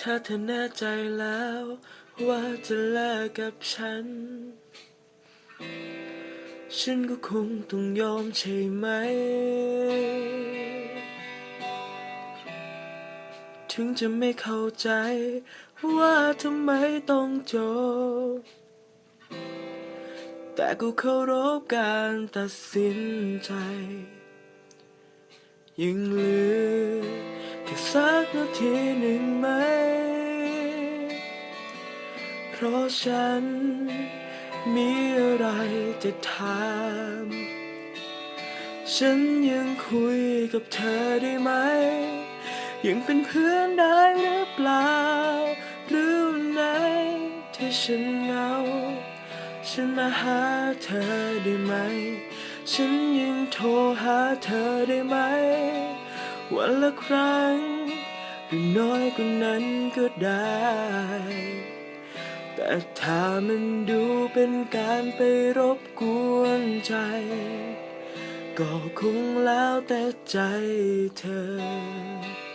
ถ้าเธอแน่ใจแล้ว ว่าจะเลิกกับฉัน ฉันก็คงต้องยอมใช่ไหม ถึงจะไม่เข้าใจ ว่าทำไมต้องจบ แต่ก็เคารพการตัดสินใจ ยังเหลือแค่สักนาทีหนึ่งไหม เพราะฉันมีอะไรจะถาม ฉันยังคุยกับเธอได้ไหม ยังเป็นเพื่อนได้หรือเปล่า หรือไหนที่ฉันเหงา ฉันมาหาเธอได้ไหม ฉันยังโทรหาเธอได้ไหม วันละครั้งหรือน้อยกว่านั้นก็ได้ แต่ถ้ามันดูเป็นการไปรบกวนใจ ก็คงแล้วแต่ใจเธอ